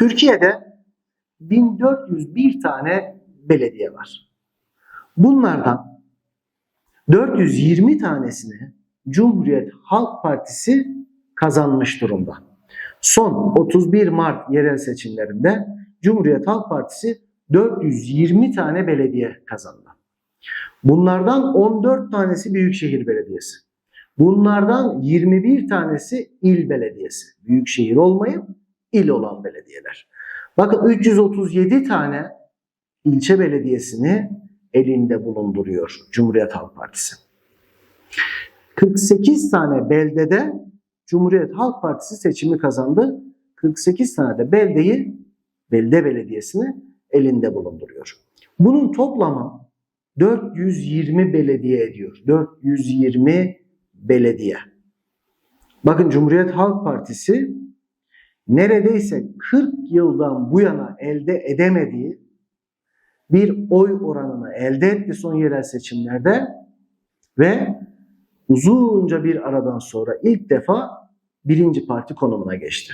Türkiye'de 1401 tane belediye var. Bunlardan 420 tanesini Cumhuriyet Halk Partisi kazanmış durumda. Son 31 Mart yerel seçimlerinde Cumhuriyet Halk Partisi 420 tane belediye kazandı. Bunlardan 14 tanesi Büyükşehir Belediyesi. Bunlardan 21 tanesi il belediyesi. Büyükşehir olmayıp il olan belediyeler. Bakın 337 tane ilçe belediyesini elinde bulunduruyor Cumhuriyet Halk Partisi. 48 tane beldede Cumhuriyet Halk Partisi seçimi kazandı. 48 tane de beldeyi, belde belediyesini elinde bulunduruyor. Bunun toplamı 420 belediye ediyor. 420 belediye. Bakın Cumhuriyet Halk Partisi neredeyse 40 yıldan bu yana elde edemediği bir oy oranını elde etti son yerel seçimlerde ve uzunca bir aradan sonra ilk defa birinci parti konumuna geçti.